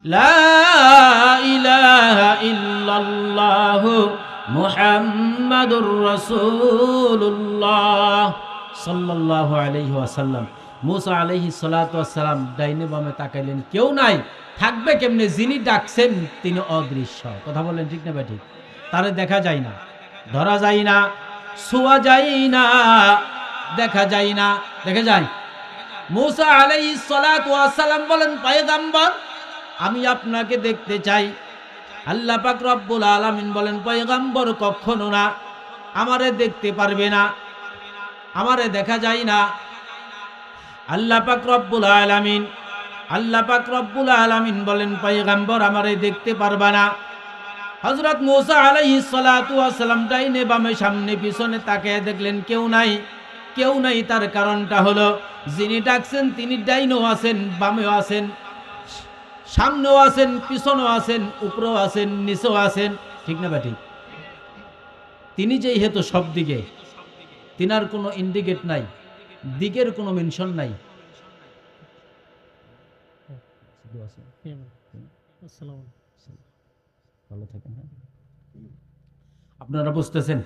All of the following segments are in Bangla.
রসুল্লাহ আসাল্লাম তাকাইলেন, কেউ নাই, থাকবে কেমনে? যিনি ডাকছেন, তিনি অদৃশ্য। কথা বললেন ঠিক না ঠিক তারে দেখা যায় না, ধরা যায় না, শোয়া যায় না, দেখা যায় না, দেখা যায় মুসা আলাই সালাম বলেন, পায়গাম্বর আমি আপনাকে দেখতে চাই। আল্লাহ পাক রব্বুল আলামিন বলেন, পয়গম্বর কখনো না, আমারে দেখতে পারবে না, আমারে দেখা যায় না। আল্লাহ পাক রব্বুল আলামিন, আল্লাহ পাক রব্বুল আলামিন বলেন, পয়গম্বর আমারে দেখতে পারবা না। হযরত মুসা সালাতু ওয়াসসালাম ডাইনে বামে সামনে পিছনে তাকিয়ে দেখলেন, কেউ নাই কেউ নাই। তার কারণটা হলো, যিনি ডাকছেন তিনি ডাইনও আছেন, বামেও আছেন। সামনেও আছেন পিছনেও আছেন উপরেও আছেন নিচেও আছেন ঠিক না ব্যাটি তিনি যেই হেতু সব দিকে তিনার কোনো ইন্ডিকেট নাই দিকের কোনো মেনশন নাই। ভালো থাকেন হ্যাঁ। আপনারা বুঝতেছেন?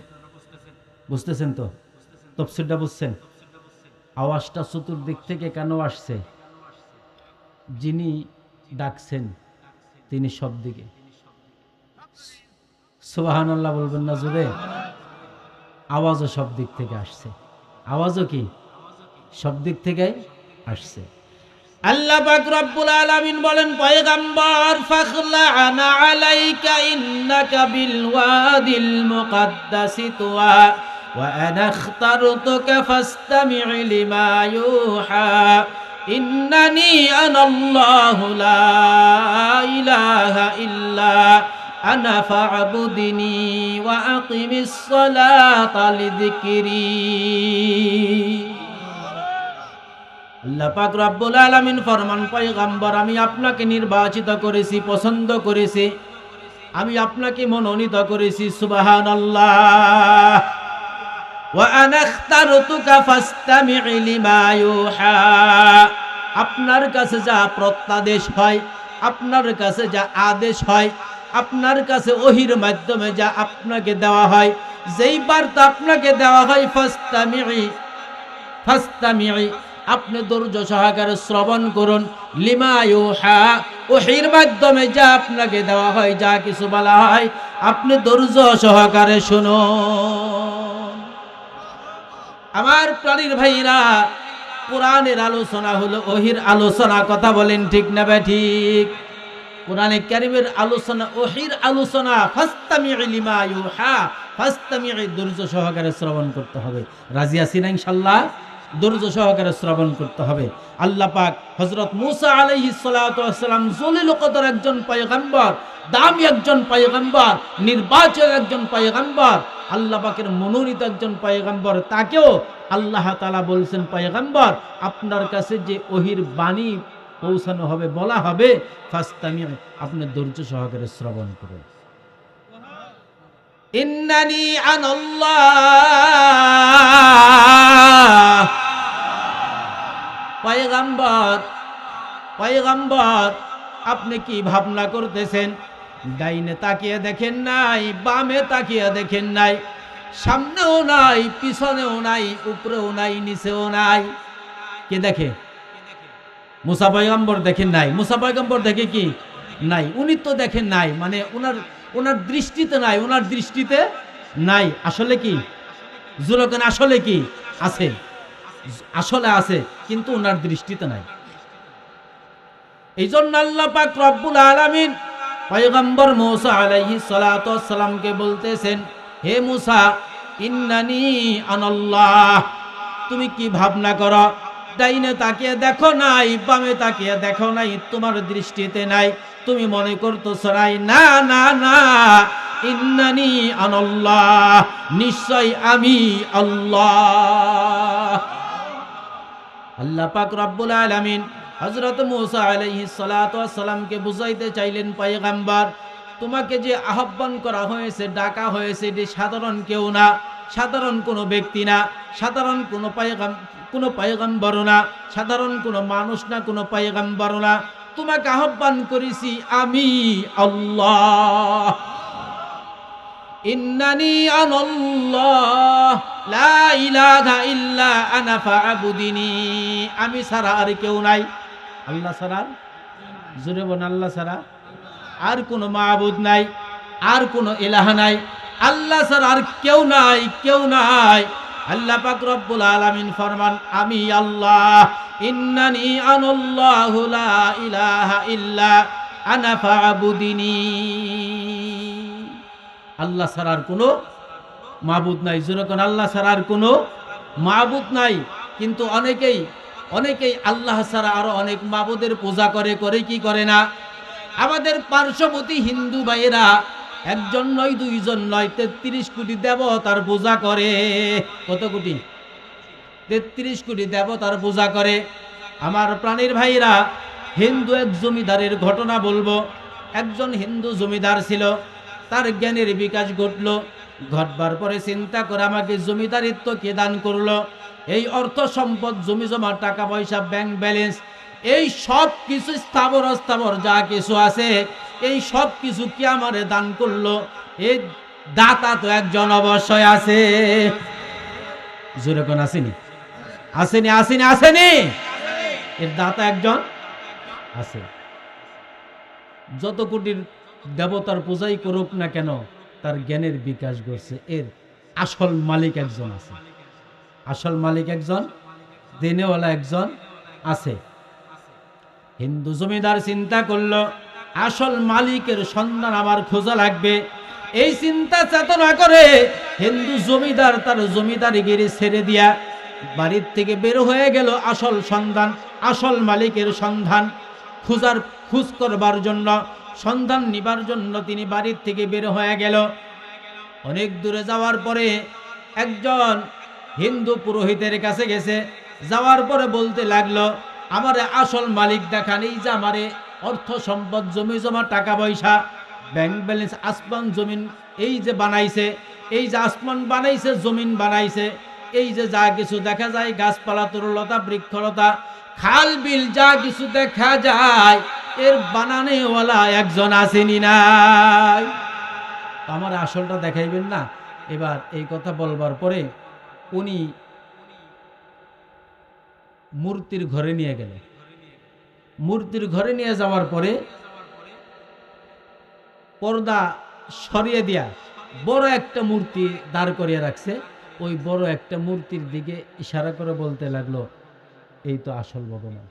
বুঝতেছেন তো? তফসিলটা বুঝছেন? আওয়াজটা চতুর্দিক থেকে কেন আসছে? যিনি ডাকছেন তিনি সব দিকে সোবাহান আল্লাহ বলবেন না জুড়ে আওয়াজও সব দিক থেকে আসছে আওয়াজও কি সব দিক থেকে আসছে আল্লাহ পাক রব্বুল আলামিন বলেন পয়গম্বর ফাখলা'না আলাইকা ইন্নাকা বিল ওয়াদিল মুকাদ্দাসি তুয়া ওয়া আনা اخترتك فاستمع لما يوحى ইন্নানি আনাল্লাহু লা ইলাহা ইল্লা আনা ফা'বুদনি ওয়া আকিমিস সালাতা লিযিকরি। আল্লাহ পাক রব্বুল আলামিন ফরমান, পয়গাম্বর, আমি আপনাকে নির্বাচিত করেছি, পছন্দ করেছি, আমি আপনাকে মনোনীত করেছি সুবাহান আল্লাহ আনা ইখতারতুকা ফাসতামি' লিমা ইউহা আপনার কাছে যা প্রত্যাদেশ হয়, আপনার কাছে যা আদেশ হয়, আপনার কাছে ওহির মাধ্যমে যা আপনাকে দেওয়া হয়, যেই বার্তা আপনাকে দেওয়া হয় ফাস্তামি'i ফাস্তামি'i আপনি ধৈর্য সহকারে শ্রবণ করুন, লিমা ইউহা, ওহির মাধ্যমে যা আপনাকে দেওয়া হয়, যা কিছু বলা হয়, আপনি ধৈর্য সহকারে শুনুন। আমার প্রাণীর ভাইরা, কোরআনের আলোচনা হলো ওহির আলোচনা, কথা বলেন ঠিক না বে ঠিক? কোরআনে কারিমের আলোচনা, ওহির আলোচনা ফাস্তামি লিমা ইউহা ফাস্তামি ধৈর্য সহকারে শ্রবণ করতে হবে। রাজি আছি না ইনশাল্লাহ? ধৈর্য সহকারে শ্রবণ করতে হবে। আল্লাহ পাক হজরত মুসা আলাইহি সালাম জলিল কদর একজন পয়গম্বর, দামি একজন পয়গম্বর নির্বাচক একজন পয়গম্বর, আল্লাহ পাকের মনোনীত একজন পয়গম্বর, তাকেও আল্লাহ তালা বলছেন, পয়গম্বর, আপনার কাছে যে ওহির বাণী পৌঁছানো হবে, বলা হবে ফাস্তামি আপনি ধৈর্য সহকারে শ্রবণ করুন। ইন্নানি আনাল্লাহ পয়গম্বর পয়গম্বর, আপনি কি ভাবনা করতেছেন? ডাইনে তাকিয়ে দেখেন নাই, বামে তাকিয়ে দেখেন নাই, সামনেও নাই, পিছনেও নাই, উপরেও নাই, নিচেও নাই। কে দেখে? মুসা পয়গম্বর দেখেন নাই। মুসা পয়গম্বর দেখে কি? নাই। উনি তো দেখেন নাই মানে ওনার ওনার দৃষ্টিতে নাই ওনার দৃষ্টিতে নাই। আসলে কি? জুলকেন আসলে কি? আছে। আসলে আছে, কিন্তু ওনার দৃষ্টিতে নাই। এই জন্য আল্লাহ পাক রব্বুল আলামিন পয়গম্বর মুসা আলাইহিস সালাতু সালামকে বলতেছেন, হে মুসা, ইন্নানি আনাল্লাহ, তুমি কি ভাবনা করো? ডাইনে তাকিয়ে দেখো নাই, বামে তাকিয়ে দেখো নাই, তোমার দৃষ্টিতে নাই। তুমি মনে করতেছ নাই, না না না, ইন্নানি আনাল্লাহ, নিশ্চয় আমি আল্লাহ। আল্লাহ পাক রব্বুল আলামিন হযরত মুসা সালাতু সালামকে বুঝাইতে চাইলেন, পয়গম্বর, তোমাকে যে আহ্বান করা হয়েছে, ডাকা হয়েছে এটি সাধারণ কেউ না, সাধারণ কোনো ব্যক্তি না, সাধারণ কোনো পায়গাম, কোনো পায়গাম্বর না, সাধারণ কোনো মানুষ না, কোনো পায়গাম্বর না। তোমাকে আহ্বান করেছি আমি আল্লাহ। ইন্নানি আনাল্লাহ, লা ইলাহা ইল্লা আনা ফাআবুদিনি। আমি ছাড়া আর কেউ নাই। আল্লাহ ছাড়া? বন আল্লাহ ছাড়া? আর কোনো মাহবুদ নাই, আর কোনো ইলাহা নাই। আল্লাহ ছাড়া আর কেউ নাই কেউ নাই। আল্লাহ পাক রব্বুল আলামিন আমি আল্লাহ। ইন্নানি লা ইলাহা ইল্লা আল্লাহ ছাড়ার কোনো মাবুদ নাই। যেরকম আল্লাহ ছাড়ার কোনো মাবুদ নাই। কিন্তু অনেকেই অনেকেই আল্লাহ ছাড়া আরও অনেক মাবুদের পূজা করে করে কি করে না? আমাদের পার্শ্ববর্তী হিন্দু ভাইয়েরা একজন নয়, দুইজন নয়, তেত্রিশ কোটি দেবতার পূজা করে। কত কোটি? তেত্রিশ কোটি দেবতার পূজা করে। আমার প্রাণীর ভাইরা হিন্দু এক জমিদারের ঘটনা বলব। একজন হিন্দু জমিদার ছিল। তার জ্ঞানের বিকাশ ঘটল। ঘটবার পরে চিন্তা করে আমাকে জমিদারিত্ব কে দান করল? এই অর্থ সম্পদ, জমি জমা, টাকা পয়সা ব্যাংক ব্যালেন্স এই সব কিছু স্থাবর অস্থাবর যা কিছু আছে, এই সব কিছু কি আমারে দান করল? এই দাতা তো একজন অবশ্যই আছে। জোরে কোন আসেনি? আসেনি আসেনি আসেনি! এর দাতা একজন আছে। যত কোটির দেবতার পূজাই করুক না কেন, তার জ্ঞানের বিকাশ করছে এর আসল মালিক একজন আছে। আসল মালিক একজন, দিনেওয়ালা একজন আছে। হিন্দু জমিদার চিন্তা করল, আসল মালিকের সন্ধান আমার খোঁজা লাগবে। এই চিন্তা চেতনা করে হিন্দু জমিদার তার জমিদারিগিরি ছেড়ে দিয়া বাড়ির থেকে বের হয়ে গেল আসল সন্ধান, আসল মালিকের সন্ধান। খুঁজার খুঁজ করবার জন্য সন্ধান নিবার জন্য তিনি বাড়ির থেকে বের হয়ে গেল। অনেক দূরে যাওয়ার পরে একজন হিন্দু পুরোহিতের কাছে গেছে। যাওয়ার পরে বলতে লাগল, আমারে আসল মালিক দেখান, এই যে আমারে অর্থ সম্পদ, জমি জমা, টাকা পয়সা ব্যাংক ব্যালেন্স আসমান জমিন, এই যে বানাইছে, এই যে আসমান বানাইছে, জমিন বানাইছে, এই যে যা কিছু দেখা যায়, গাছপালা, তরুলতা, বৃক্ষলতা, খাল, বিল যা কিছু দেখা যায় এর বানানেওয়ালা একজন আসেনি নাই আমার আসলটা দেখাইবেন না। এবার এই কথা বলবার পরে উনি মূর্তির ঘরে নিয়ে গেলেন। মূর্তির ঘরে নিয়ে যাওয়ার পরে পর্দা সরিয়ে দিয়া বড় একটা মূর্তি দাঁড় করিয়ে রাখছে। ওই বড় একটা মূর্তির দিকে ইশারা করে বলতে লাগল, এই তো আসল ভগবান।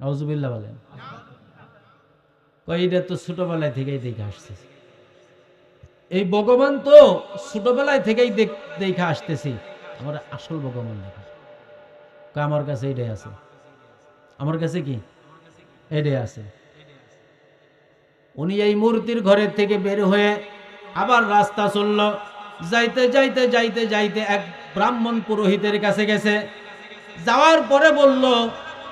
নজুবিল্লা বলেন। এটা তো ছোটবেলায় থেকেই দেখে আসছে এই ভগবান তো ছোটবেলায় থেকেই দেখে আসতেছি। আমার আসল ভগবান দেখা। আমার কাছে এটাই আছে। আমার কাছে কি? এটাই আছে। উনি এই মূর্তির ঘরের থেকে বের হয়ে আবার রাস্তা চলল। যাইতে যাইতে যাইতে যাইতে এক ব্রাহ্মণ পুরোহিতের কাছে গেছে। যাওয়ার পরে বলল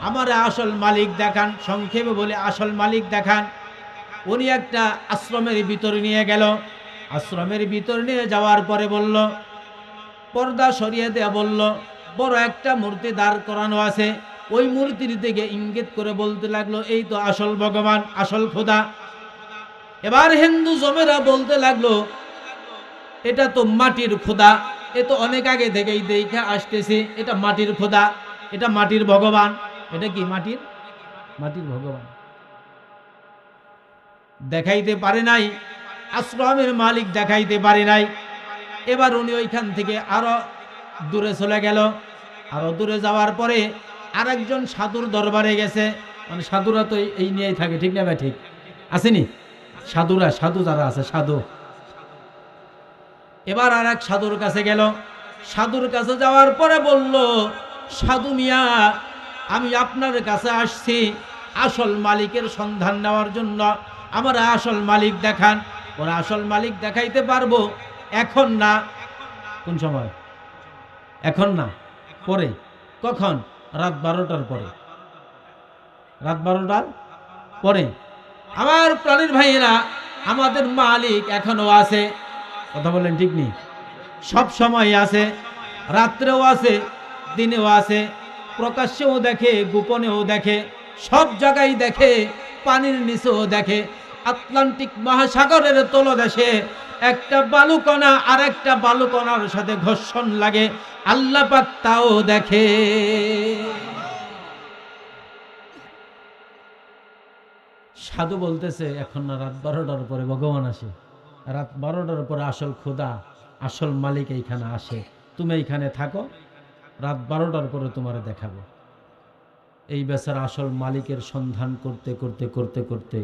আমার আসল মালিক দেখান, সংক্ষেপে বলে আসল মালিক দেখান। উনি একটা আশ্রমের ভিতরে নিয়ে গেল। আশ্রমের ভিতরে নিয়ে যাওয়ার পরে বলল, পর্দা সরিয়ে দেয়া বলল, বড় একটা মূর্তি দাঁড় করানো আছে। ওই মূর্তির দিকে ইঙ্গিত করে বলতে লাগল, এই তো আসল ভগবান, আসল খোদা। এবার হিন্দু জমেরা বলতে লাগল, এটা তো মাটির খোদা। এ তো অনেক আগে থেকেই দেখে আসতেছি, এটা মাটির খোদা, এটা মাটির ভগবান। এটা কি মাটির? মাটির ভগবান। দেখাইতে পারে নাই, আশ্রমের মালিক দেখাইতে পারে নাই। এবার উনি ওইখান থেকে আরও দূরে চলে গেল। আরও দূরে যাওয়ার পরে আরেকজন সাধুর দরবারে গেছে। মানে সাধুরা তো এই- এই নিয়েই থাকে, ঠিক না ভাই? ঠিক। আসেনি? সাধুরা, সাধু যারা আছে, সাধু। এবার আর এক সাধুর কাছে গেল। সাধুর কাছে যাওয়ার পরে বলল, সাধু মিয়া আমি আপনার কাছে আসছি আসল মালিকের সন্ধান নেওয়ার জন্য। আমার আসল মালিক দেখান। ওরা আসল মালিক দেখাইতে পারব? এখন না। কোন সময়? এখন না। পরে। কখন? রাত বারোটার পরে। রাত বারোটার পরে। আমার প্রাণীর ভাইয়েরা, আমাদের মালিক এখনও আছে। কথা বলেন ঠিক নেই? সব সময় আছে। রাত্রেও আছে, দিনেও আছে। প্রকাশ্যেও দেখে, গোপনেও দেখে, সব জায়গায় দেখে, পানির নিচেও দেখে। আটলান্টিক মহাসাগরের তলদেশে একটা বালুকণা আর একটা বালুকণার সাথে ঘর্ষণ লাগে। আল্লাহ পাক তাও দেখে। সাধু বলতেছে, এখন না রাত বারোটার পরে ভগবান আসে। রাত বারোটার পরে আসল খোদা, আসল মালিক এইখানে আসে। তুমি এইখানে থাকো। রাত বারোটার পরে তোমারে দেখাবো। এই বেচার আসল মালিকের সন্ধান করতে করতে করতে করতে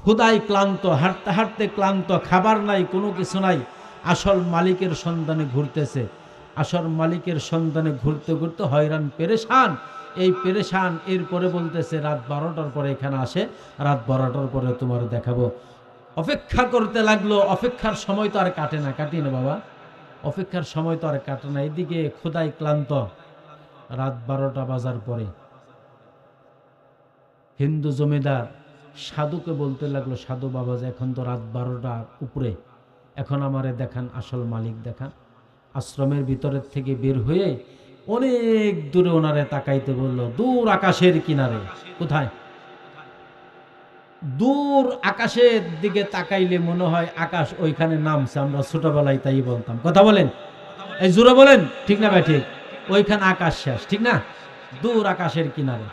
ক্ষুদাই ক্লান্ত, হাঁটতে হাঁটতে ক্লান্ত, খাবার নাই, কোনো কিছু নাই, আসল মালিকের সন্ধানে ঘুরতেছে। আসল মালিকের সন্ধানে ঘুরতে ঘুরতে হয়রান, পেরেশান। এই পেরেশান এরপরে বলতেছে, রাত বারোটার পরে এখানে আসে, রাত বারোটার পরে তোমার দেখাবো। অপেক্ষা করতে লাগল, অপেক্ষার সময় তো আর কাটে না কাটি না বাবা। অপেক্ষার সময় তো আর কাটে না। এদিকে খোদাই ক্লান্ত। রাত বারোটা বাজার পরে হিন্দু জমিদার সাধুকে বলতে লাগল, সাধু বাবা যে এখন তো রাত বারোটার উপরে, এখন আমারে দেখান, আসল মালিক দেখান। আশ্রমের ভিতরের থেকে বের হয়ে অনেক দূরে ওনারে তাকাইতে বলল, দূর আকাশের কিনারে, কোথায়? দূর আকাশের দিকে তাকাইলে মনে হয় আকাশ ওইখানে নামছে। আমরা ছোটবেলায় তাই বলতাম। কথা বলেন? এই জোরে বলেন? ঠিক না ভাই, ঠিক? ওইখানে আকাশ শেষ, ঠিক না? দূর আকাশের কিনারে।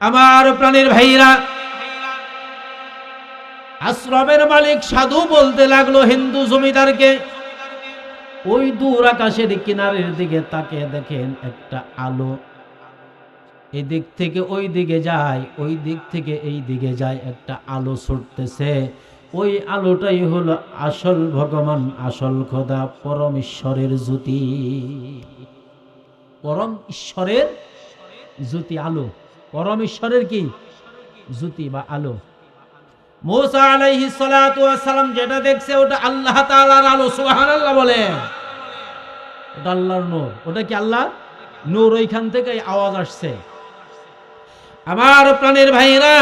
আমার প্রাণের ভাইরা, আশ্রমের মালিক সাধু বলতে লাগল হিন্দু জমিদারকে, ওই দূর আকাশের কিনারের দিকে তাকে দেখেন একটা আলো এদিক থেকে ওই দিকে যায় ওই দিক থেকে এই দিকে যায়, একটা আলো ছুটতেছে। ওই আলোটাই হলো আসল ভগবান, আসল খোদা, পরম ঈশ্বরের জ্যোতি। পরম ঈশ্বরের জ্যোতি আলো। পরম ঈশ্বরের কি? জ্যোতি বা আলো। মোসা আলাইহি সালাম যেটা দেখছে, ওটা আল্লাহ তাআলার আলো, সুবহানাল্লাহ বলে। ওটা আল্লাহর নূর। ওটা কি আল্লাহ নূর? ওইখান থেকে আওয়াজ আসছে। আমার প্রাণের ভাইরা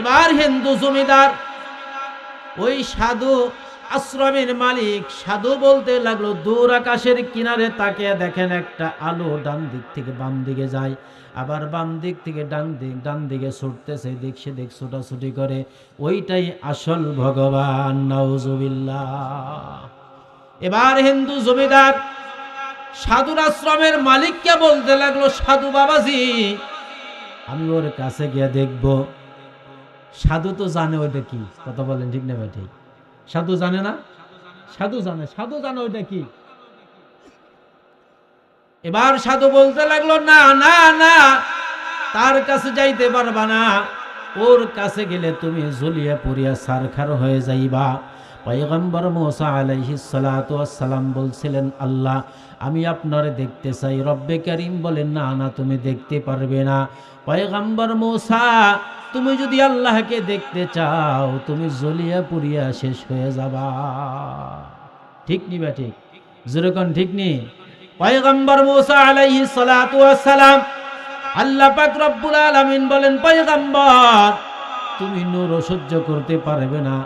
এবার হিন্দু জমিদার, ওই সাধু আশ্রমের মালিক সাধু বলতে লাগল, দূর আকাশের কিনারে তাকে দেখেন একটা আলো ডান দিক থেকে বাম দিকে যায়, আবার বাম দিক থেকে ডান দিক, ডান দিকে ছুটতেছে দিক সে দিক ছোটাছুটি করে, ওইটাই আসল ভগবান, নাউজুবিল্লাহ। এবার হিন্দু জমিদার সাধুর আশ্রমের মালিককে বলতে লাগল, সাধু বাবাজি আমি ওর কাছে গিয়ে দেখব। সাধু তো জানে ওইটা কি? কথা বলেন ঠিক না ভাই, ঠিক। সাধু জানে না? সাধু জানে সাধু জানে ওইটা কি? এবার সাধু বলতে লাগল, না না না, তার কাছে যাইতে পারবা না। ওর কাছে গেলে তুমি জ্বলিয়া পড়িয়া সারখার হয়ে যাইবা। পয়গম্বর মোসা আলাইহিস সালাতু সালাম বলছিলেন, আল্লাহ, আমি আপনারে দেখতে চাই। রব্বে করিম বলেন, না না, তুমি দেখতে পারবে না। পয়গম্বর মোসা, তুমি যদি আল্লাহকে দেখতে চাও, তুমি জ্বলিয়া পুড়িয়া শেষ হয়ে যাবা। ঠিক নি বা ঠিক? যেরকম ঠিক নি? পয়গম্বর মোসা আলাইহিস সালাতু সালাম আল্লাহ পাক রব্বুল আলামিন বলেন, পয়গম্বর, তুমি নূর সহ্য করতে পারবে না।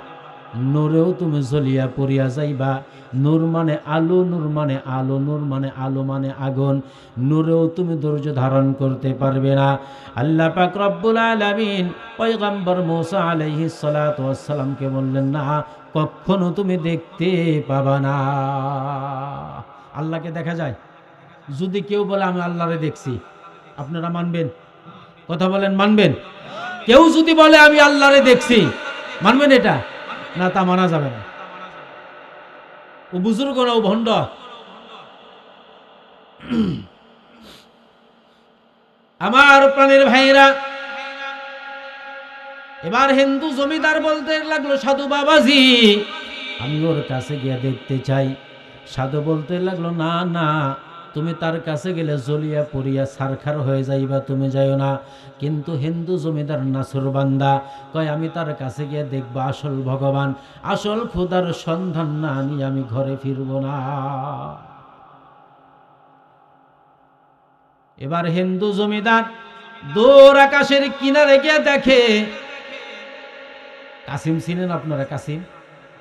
নূরেও তুমি জ্বলিয়া পড়িয়া যাইবা। নূর মানে আলো, নূর মানে আলো, নূর মানে আলো মানে আগুন। নূরেও তুমি ধৈর্য ধারণ করতে পারবে না। আল্লাহ পাক রব্বুল আলামিন পয়গম্বর মুসা আলাইহিস সালাতু ওয়াসসালামকে বললেন, না, কখনো তুমি দেখতে পাবা না। আল্লাহকে দেখা যায়। যদি কেউ বলে, আমি আল্লাহরে দেখছি। আপনারা মানবেন? কথা বলেন, মানবেন? কেউ যদি বলে, আমি আল্লাহরে দেখছি। মানবেন এটা? না, তা মানা যাবে না। ও বুজুর্গ না ও ভণ্ড। আমার প্রাণের ভাইরা এবার হিন্দু জমিদার বলতে লাগল, সাধু বাবাজি, আমি ওর কাছে গিয়ে দেখতে চাই। সাধু বলতে লাগল, না না তুমি তার কাছে গেলে জ্বলিয়া পড়িয়া সারখার হয়ে যাইবা, তুমি যাইও না। কিন্তু হিন্দু জমিদার নাসুর বান্দা কয়, আমি তার কাছে গিয়ে দেখব আসল ভগবান, আসল খুদার সন্ধান না নিয়ে আমি ঘরে ফিরব না। এবার হিন্দু জমিদার দূর আকাশের কিনারে গিয়ে দেখে, কাসিম চিনেন আপনারা কাসিম?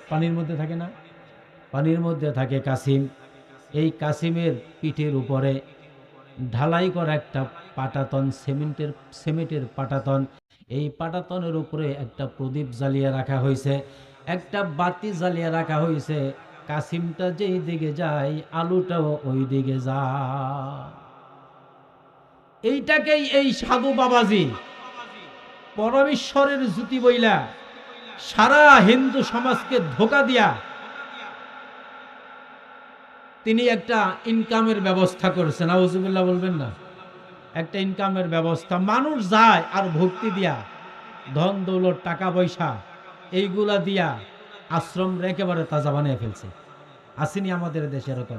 পানির মধ্যে থাকে না? পানির মধ্যে থাকে কাসিম। এই কাসিমের পিঠের উপরে ঢালাই করা একটা পাটাতন, সিমেন্টের সিমেন্টের পাটাতন। এই পাটাতনের উপরে একটা প্রদীপ জ্বালিয়ে রাখা হয়েছে। একটা বাতি জ্বালিয়ে রাখা হয়েছে। কাসিমটা যেই দিকে যায়, আলুটাও ওই দিকে যায়। এইটাকেই এই সাধু বাবাজি, পরমেশ্বরের জ্যোতি বইলা সারা হিন্দু সমাজকে ধোকা দিয়া তিনি একটা ইনকামের ব্যবস্থা করেছেন। আউজুবিল্লাহ বলবেন না। একটা ইনকামের ব্যবস্থা। মানুষ যায় আর ভক্তি দিয়া, ধন দৌলত, টাকা পয়সা, এইগুলা দিয়া আশ্রম একেবারে তাজা বানিয়ে ফেলছে। আসেনি আমাদের দেশে এরকম।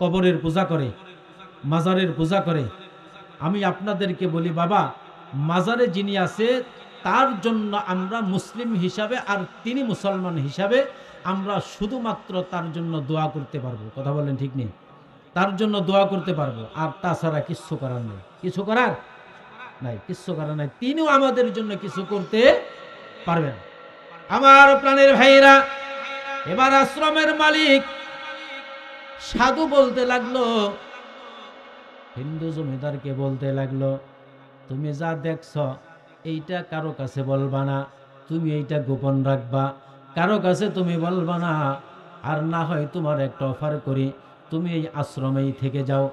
কবরের পূজা করে, মাজারের পূজা করে। আমি আপনাদেরকে বলি, বাবা, মাজারে যিনি আছে, তার জন্য আমরা মুসলিম হিসাবে আর তিনি মুসলমান হিসাবে আমরা শুধুমাত্র তার জন্য দোয়া করতে পারব। কথা বলেন ঠিক নেই? তার জন্য দোয়া করতে পারব। আর তাছাড়া কিচ্ছু করার নেই। কিছু করার নাই, কিচ্ছু করার নাই। তিনিও আমাদের জন্য কিছু করতে পারবেন। আমার প্রাণের ভাইরা এবার আশ্রমের মালিক সাধু বলতে লাগল, হিন্দু জমিদারকে বলতে লাগল, তুমি যা দেখছ, এইটা কারও কাছে বলবা না। তুমি এইটা গোপন রাখবা। কারও কাছে তুমি বলবা না, আর না হয় তোমার একটা অফার করি, তুমি এই আশ্রমেই থেকে যাও।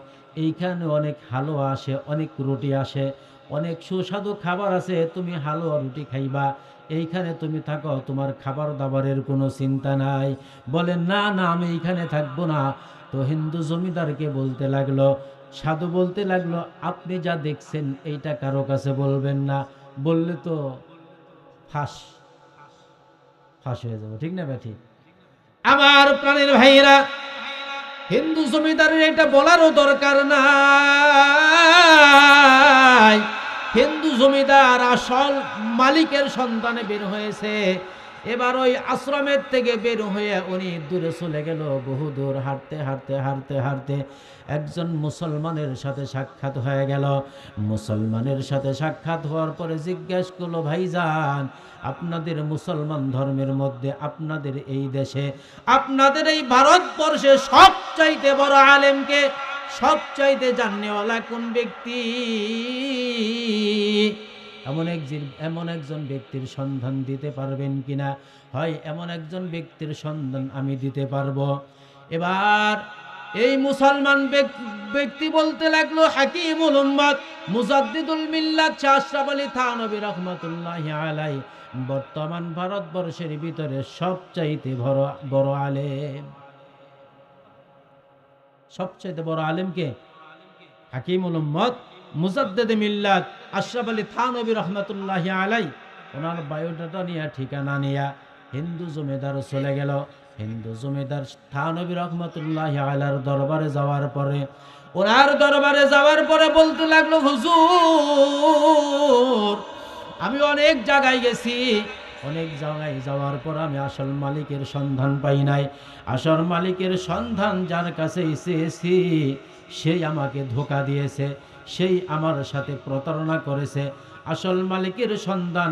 এইখানে অনেক হালুয়া আসে, অনেক রুটি আসে, অনেক সুস্বাদু খাবার আছে, তুমি হালুয়া রুটি খাইবা। এইখানে তুমি থাকো, তোমার খাবার দাবারের কোনো চিন্তা নাই। বলেন, না না, আমি এইখানে থাকব না। তো হিন্দু জমিদারকে বলতে লাগল, সাধু বলতে লাগল, আপনি যা দেখছেন, এইটা কারও কাছে বলবেন না। বললে তো ফাঁস। ফাঁস হয়ে যাবে, ঠিক না ব্যাঠি আমার প্রাণের ভাইয়েরা, হিন্দু জমিদারের এটা বলারও দরকার না হিন্দু জমিদার আসল মালিকের সন্তানে বের হয়েছে। এবার ওই আশ্রমের থেকে বের হয়ে উনি দূরে চলে গেল, বহু দূর হাঁটতে হাঁটতে হাঁটতে হাঁটতে একজন মুসলমানের সাথে সাক্ষাৎ হয়ে গেল। মুসলমানের সাথে সাক্ষাৎ হওয়ার পরে জিজ্ঞেস করল ভাইজান আপনাদের মুসলমান ধর্মের মধ্যে, আপনাদের এই দেশে, আপনাদের এই ভারতবর্ষে সবচাইতে বড় আলেমকে সবচাইতে জাননেওয়ালা কোন ব্যক্তি? এমন একজন এমন একজন ব্যক্তির সন্ধান দিতে পারবেন কিনা? হয় এমন একজন ব্যক্তির সন্ধান আমি দিতে পারব? এবার এই মুসলমান ব্যক- ব্যক্তি বলতে লাগল, হাকিমুল উম্মত মুজাদ্দিদুল মিল্লাত শাহ আশরাফ আলী থানবী রহমতুল্লাহ আলাই বর্তমান ভারতবর্ষের ভিতরে সবচাইতে বড় বড় আলেম। সবচাইতে বড় আলেমকে হাকিমুল উম্মত মুজাদ্দেদ মিল্লাত আশরাফ আলী থানবী রহমতুল্লাহ আলাই, ওনার বায়োডাটা নিয়ে, ঠিকানা নিয়ে হিন্দু জমিদার চলে গেল। হিন্দু জমিদার থানবী রহমতুল্লাহ আলার দরবারে যাওয়ার পরে, ওনার দরবারে যাওয়ার পরে বলতে লাগল, হুজুর, আমি অনেক জায়গায় গেছি। অনেক জায়গায় যাওয়ার পর আমি আসল মালিকের সন্ধান পাই নাই। আসল মালিকের সন্ধান যার কাছে এসেছি সেই আমাকে ধোকা দিয়েছে। সেই আমার সাথে প্রতারণা করেছে। আসল মালিকের সন্ধান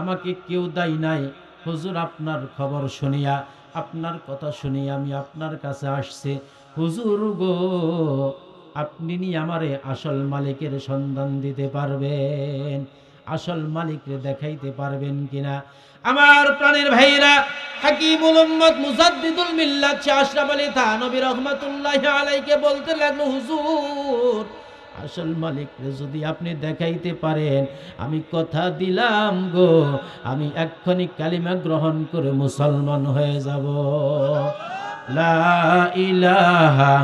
আমাকে কেউ দেয় নাই। হুজুর, আপনার খবর শুনিয়া, আপনার কথা শুনিয়া আমি আপনার কাছে আসছি। হুজুর গো, আপনি নি আমারে আসল মালিকের সন্ধান দিতে পারবেন? আসল মালিকরে দেখাইতে পারবেন কিনা? আমার প্রাণের ভাইরা, হাকিমুল উম্মত মুজাদ্দিদুল মিল্লাত শাহ আশরাফ আলী থানবী রহমাতুল্লাহ আলাইকে বলতে লাগল, হুজুর আসল মালিকরে যদি আপনি দেখাইতে পারেন, আমি কথা দিলাম গো, আমি এক্ষুনি কালিমা গ্রহণ করে মুসলমান হয়ে যাব। লা ইলাহা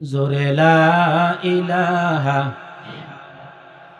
জোরে লা ইলাহা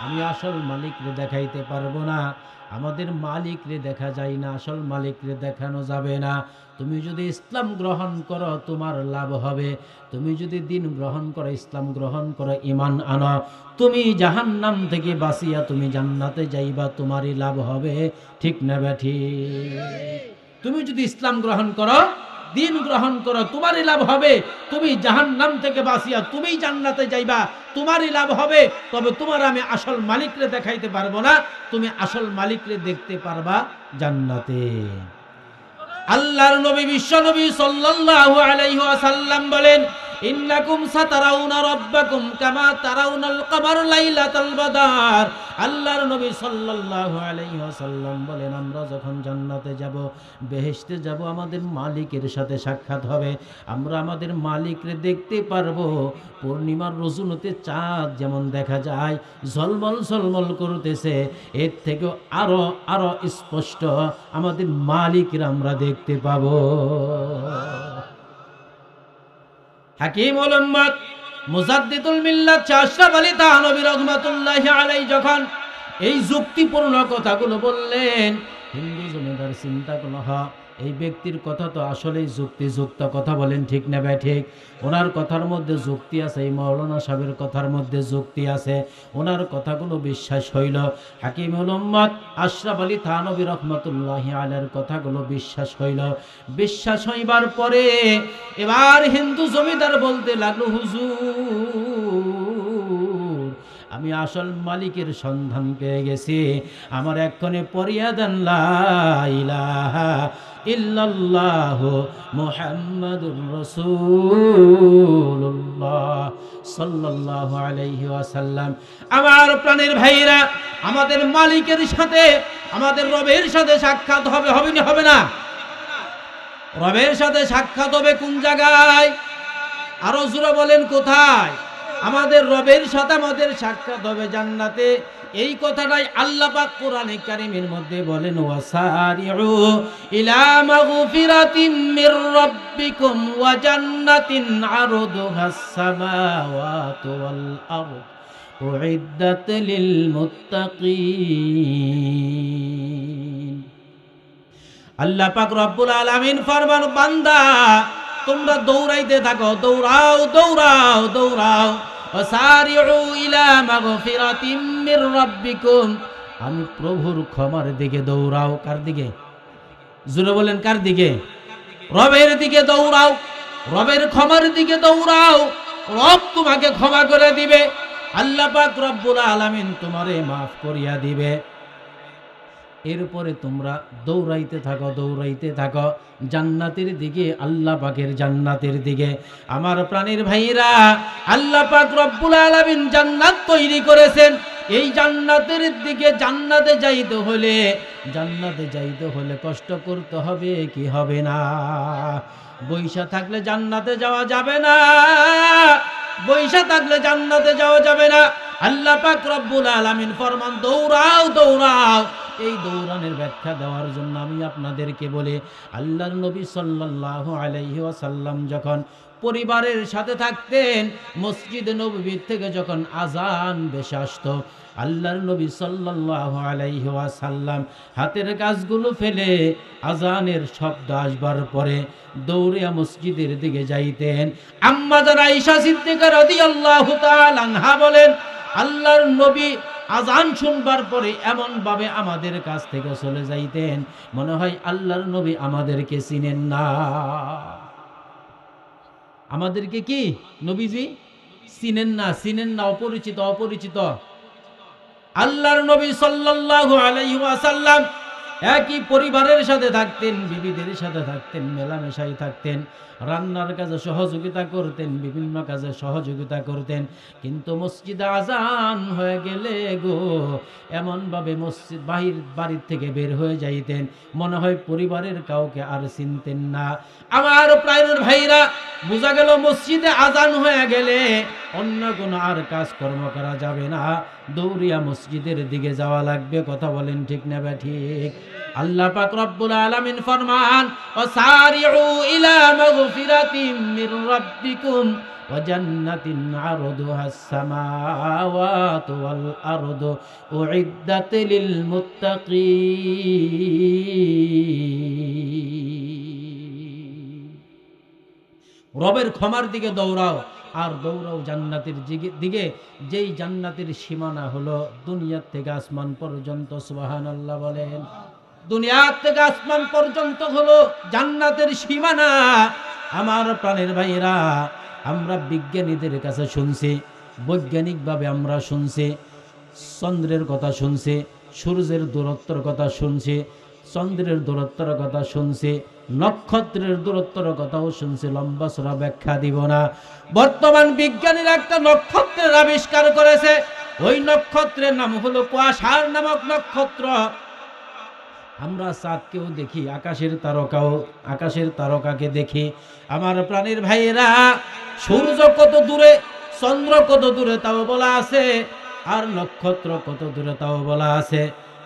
আমি আসল মালিকরে দেখাইতে পারব না। আমাদের মালিকরে দেখা যায় না, আসল মালিকরে দেখানো যাবে না। তুমি যদি ইসলাম গ্রহণ করো, তোমার লাভ হবে। তুমি যদি দিন গ্রহণ করো, ইসলাম গ্রহণ করো ইমান আনো। তুমি জাহান্নাম থেকে বাঁচিয়া তুমি জান্নাতে যাইবা, তোমারই লাভ হবে। ঠিক না ব্যাঠি? তুমি যদি ইসলাম গ্রহণ করো দিন গ্রহণ করো, তোমারই লাভ হবে। তুমি জাহান নাম থেকে বাঁচিয়া তুমি জান্নাতে যাইবা। তোমারই লাভ হবে, তবে তোমার আমি আসল মালিকরে দেখাইতে পারব না। তুমি আসল মালিকরে দেখতে পারবা জান্নাতে। আল্লাহর নবী, বিশ্ব নবী সাল্লাল্লাহু আলাইহি ওয়াসাল্লাম বলেন ইন্নাকুম সাতারাউনা রাব্বাকুম কামা তারাউনাল কমার লাইলাতাল বাদার। আল্লাহর নবী সাল্লাল্লাহু আলাইহি ওয়াসাল্লাম বলেন, আমরা যখন জান্নাতে যাব, বেহেশতে যাব, আমাদের মালিকের সাথে সাক্ষাৎ হবে। আমরা আমাদের মালিকরে দেখতে পারব। পূর্ণিমার রজুনতে চাঁদ যেমন দেখা যায়, ঝলমল ঝলমল করতেছে। এর থেকেও আরও আরও স্পষ্ট, আমাদের মালিকরা আমরা দেখতে পাবো। হাকিম উম্মত, মুজাদ্দিদুল মিল্লাত চাশরাফ আলী তাহনবী রহমাতুল্লাহ আলাই যখন এই যুক্তিপূর্ণ কথাগুলো বললেন, হিন্দু জমিদার চিন্তা হা এই ব্যক্তির কথা তো আসলেই যুক্তিযুক্ত কথা বলেন ঠিক না ভাই? ঠিক। ওনার কথার মধ্যে যুক্তি আছে, এই মৌলানা সাহেবের কথার মধ্যে যুক্তি আছে। ওনার কথাগুলো বিশ্বাস হইল। হাকিম উম্মত আশরাফ আলী থানবী রহমতুল্লাহ আলের কথাগুলো বিশ্বাস হইল। বিশ্বাস হইবার পরে এবার হিন্দু জমিদার বলতে লাগল, হুজুর, আমি আসল মালিকের সন্ধান পেয়ে গেছি। আমার এক্ষণে পরিয়া দেন লা ইলাহা ইল্লাল্লাহ মুহাম্মাদুর রাসূলুল্লাহ সাল্লাল্লাহু আলাইহি ওয়াসাল্লাম। আমার প্রাণের ভাইরা আমাদের মালিকের সাথে, আমাদের রবের সাথে সাক্ষাৎ হবে হবে না হবে না? রবের সাথে সাক্ষাৎ হবে কোন জায়গায়? আরও জোরে বলেন কোথায়? আমাদের রবের সাথে আমাদের সাক্ষাৎ হবে জান্নাতে। এই কথাটাই আল্লাহ পাক কোরআনে কারিমের মধ্যে বলেন, ওয়াসারিউ ইলা মাগফিরাতিম মির রাব্বিকুম ওয়া জান্নাতিন আরদুহাস সামাওয়াতু ওয়াল আরদ। উইদ্দাত লিল মুত্তাকিন। আল্লাহ পাক রব্বুল আলামিন ফরমান, বান্দা তোমরা দৌড়াইতে থাকো, দৌড়াও দৌড়াও দৌড়াও। আমি প্রভুর ক্ষমার দিকে দৌড়াও, কার দিকে? জুড়ে বলেন, কার দিকে? রবের দিকে দৌড়াও, রবের ক্ষমার দিকে দৌড়াও। রব তোমাকে ক্ষমা করে দিবে। আল্লাহ পাক রব্বুল আলামিন তোমারে মাফ করিয়া দিবে। এরপরে তোমরা দৌড়াইতে থাকো দৌড়াইতে থাকো। জান্নাতের দিকে, আল্লাহ পাকের জান্নাতের দিকে। আমার প্রাণের ভাইরা আল্লাহ পাক রব্বুল আলামিন জান্নাত তৈরি করেছেন। এই জান্নাতের দিকে জান্নাতে যাইতে হলে, জান্নাতে যাইতে হলে কষ্ট করতে হবে, কি হবে না? বৈশা থাকলে জান্নাতে যাওয়া যাবে না। বৈশা থাকলে জান্নাতে যাওয়া যাবে না। আল্লাহ পাক রব্বুল আলামিন ফরমান, দৌড়াও দৌড়াও। এই দৌড়ানের ব্যাখ্যা দেওয়ার জন্য আমি আপনাদেরকে বলে, আল্লাহর নবী সাল্লাল্লাহু আলাইহি ওয়াসাল্লাম যখন পরিবারের সাথে থাকতেন, মসজিদ নবীর থেকে যখন আজান বেশে আসতো, আল্লাহর নবী সাল্লাল্লাহু আলাইহি ওয়াসাল্লাম হাতের কাজগুলো ফেলে আজানের শব্দ আসবার পরে দৌড়িয়া মসজিদের দিকে যাইতেন। আম্মা যারা সিদ্দিকার সিদ্দিকা রাদিয়াল্লাহু তাআলা আনহা বলেন, আল্লাহর নবী আজান শুনবার পরে এমন ভাবে আমাদের কাছ থেকে চলে যাইতেন। মনে হয় আল্লাহর নবী আমাদেরকে চিনেন না। আমাদেরকে কি নবীজি চিনেন না? চিনেন না, অপরিচিত অপরিচিত। আল্লাহর নবী সাল্লাল্লাহু আলাইহি ওয়াসাল্লাম একই পরিবারের সাথে থাকতেন, বিবিদের সাথে থাকতেন মেলামেশাই থাকতেন, রান্নার কাজে সহযোগিতা করতেন, বিভিন্ন কাজে সহযোগিতা করতেন। কিন্তু মসজিদে আজান হয়ে গেলে গো, এমনভাবে মসজিদ বাহির বাড়ির থেকে বের হয়ে যাইতেন। মনে হয় পরিবারের কাউকে আর চিনতেন না। আমার প্রাণের ভাইরা, বোঝা গেল মসজিদে আজান হয়ে গেলে অন্য কোনো আর কাজকর্ম করা যাবে না দৌড়িয়া মসজিদের দিকে যাওয়া লাগবে কথা বলেন ঠিক না বা ঠিক আল্লাহ পাক রব্বুল আলামিন ফরমান ওয়াসারিউ ইলা মাগফিরাতিম মির রাব্বিকুম وجنة عرضها السماوات والأرض أعدت للمتقين রবের ক্ষমার দিকে দৌড়াও আর দৌড়াও জান্নাতের দিকে- যেই জান্নাতের সীমানা হলো দুনিয়ার থেকে আসমান পর্যন্ত সুবাহান আল্লাহ বলেন। দুনিয়ার থেকে আসমান পর্যন্ত হলো জান্নাতের সীমানা। আমার প্রাণের ভাইরা আমরা বিজ্ঞানীদের কাছে শুনছি, বৈজ্ঞানিকভাবে আমরা শুনছি, চন্দ্রের কথা শুনছি, সূর্যের দূরত্বর কথা শুনছি চন্দ্রের দূরত্বর কথা শুনছি, নক্ষত্রের দূরত্বর কথাও শুনছি, লম্বা সরা ব্যাখ্যা দিব না। বর্তমান বিজ্ঞানীরা একটা নক্ষত্রের আবিষ্কার করেছে, ওই নক্ষত্রের নাম হলো কুয়াশার নামক নক্ষত্র। আমরা চাঁদকেও দেখি, আকাশের তারকাও, আকাশের তারকাকে দেখি। আমার প্রাণীর ভাইয়েরা, সূর্য কত দূরে, চন্দ্র কত দূরে তাও বলা আছে, আর নক্ষত্র কত দূরে তাও বলা আছে।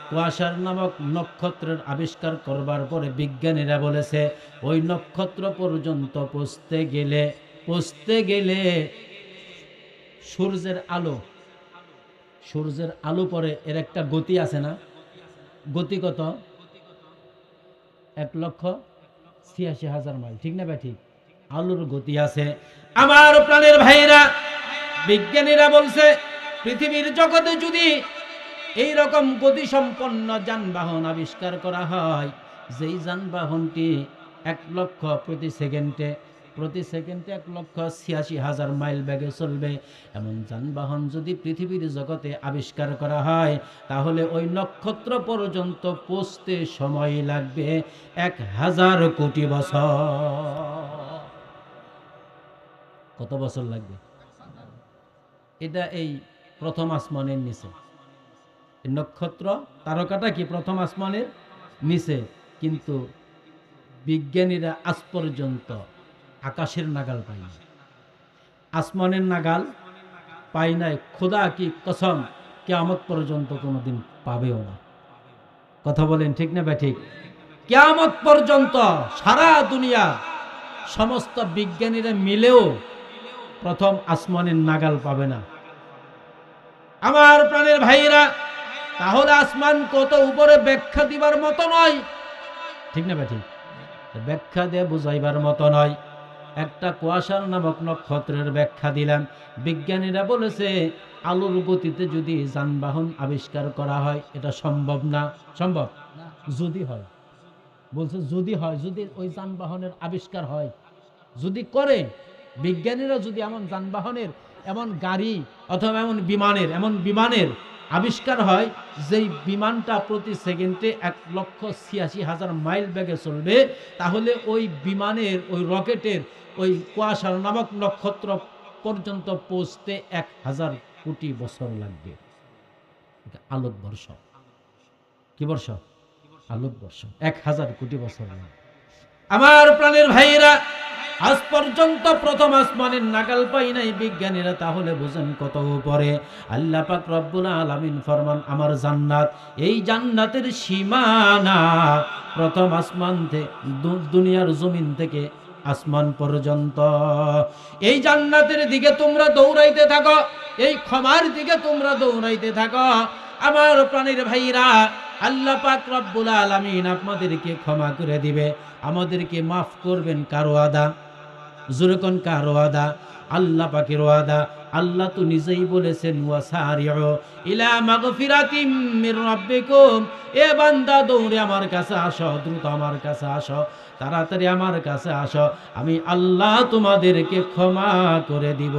কুয়াশার নামক নক্ষত্রের আবিষ্কার করবার পরে বিজ্ঞানীরা বলেছে, ওই নক্ষত্র পর্যন্ত পৌঁছতে গেলে পৌঁছতে গেলে সূর্যের আলো সূর্যের আলো পরে এর একটা গতি আছে না? গতি কত? এক লক্ষ ছিয়াশি হাজার মাইল। ঠিক না ভাই? ঠিক। আলোর গতি আছে। আমার প্রাণের ভাইয়েরা, বিজ্ঞানীরা বলছে, পৃথিবীর জগতে যদি এই রকম গতি সম্পন্ন যানবাহন আবিষ্কার করা হয়। যেই যানবাহনটি এক লক্ষ প্রতি সেকেন্ডে প্রতি সেকেন্ডে এক লক্ষ ছিয়াশি হাজার মাইল ব্যাগে চলবে। এমন যানবাহন যদি পৃথিবীর জগতে আবিষ্কার করা হয়, তাহলে ওই নক্ষত্র পর্যন্ত পৌঁছতে সময় লাগবে এক হাজার কোটি বছর। কত বছর লাগবে? এটা এই প্রথম আসমানের নিচে। নক্ষত্র তারকাটা কি প্রথম আসমানের? নিচে। কিন্তু বিজ্ঞানীরা আজ পর্যন্ত আকাশের নাগাল পায় না আসমানের নাগাল পাই নাই। খোদা কি কসম কেয়ামত পর্যন্ত কোনোদিন পাবেও না। কথা বলেন ঠিক না ঠিক কেয়ামত পর্যন্ত সারা দুনিয়া সমস্ত বিজ্ঞানীরা মিলেও প্রথম আসমানের নাগাল পাবে না। আমার প্রাণের ভাইরা তাহলে আসমান কত উপরে ব্যাখ্যা দিবার মতো নয়। ঠিক না ঠিক ব্যাখ্যা দিয়ে বুঝাইবার মতো নয়। একটা কুয়াশার নামক নক্ষত্রের ব্যাখ্যা দিলাম। বিজ্ঞানীরা বলেছে, আলোর গতিতে যদি যানবাহন আবিষ্কার করা হয়, এটা সম্ভব না। সম্ভব? যদি হয়। বলছে যদি হয়, যদি ওই যানবাহনের আবিষ্কার হয়। যদি করে, বিজ্ঞানীরা যদি এমন যানবাহনের, এমন গাড়ি অথবা এমন বিমানের এমন বিমানের আবিষ্কার হয় যেই বিমানটা প্রতি সেকেন্ডে এক লক্ষ ছিয়াশি হাজার মাইল ব্যাগে চলবে, তাহলে ওই বিমানের, ওই রকেটের, ওই কুয়াশার নামক নক্ষত্র পর্যন্ত পৌঁছতে এক হাজার কোটি বছর লাগবে। এটা আলোক বর্ষ। কি বর্ষ? আলোক বর্ষ। এক হাজার কোটি বছর লাগবে। আমার প্রাণের ভাইয়েরা আজ পর্যন্ত প্রথম আসমানের নাগাল পাই নাই বিজ্ঞানীরা, তাহলে বুঝেন কত উপরে। আল্লাহ পাক রব্বুল আলামিন ফরমান, আমার জান্নাত, এই জান্নাতের সীমানা প্রথম আসমান থেকে দুনিয়ার জমিন থেকে আসমান পর্যন্ত। এই জান্নাতের দিকে তোমরা দৌড়াইতে থাকো, এই ক্ষমার দিকে তোমরা দৌড়াইতে থাকো। আমার প্রাণীর ভাইরা, আল্লাহ পাক রব্বুল আলামিন আপনাদেরকে ক্ষমা করে দিবে। আমাদেরকে মাফ করবেন কারও আদা। জোরকন কার ওয়াদা আল্লাহ পাকের ওয়াদা আল্লাহ তো নিজেই বলেছেন ইলা মাগফিরাতিম মির রাব্বিকুম। এ বান্দা, দৌড়ে আমার কাছে আসো, দ্রুত আমার কাছে আসো, তাড়াতাড়ি আমার কাছে আসো। আমি আল্লাহ তোমাদেরকে ক্ষমা করে দিব।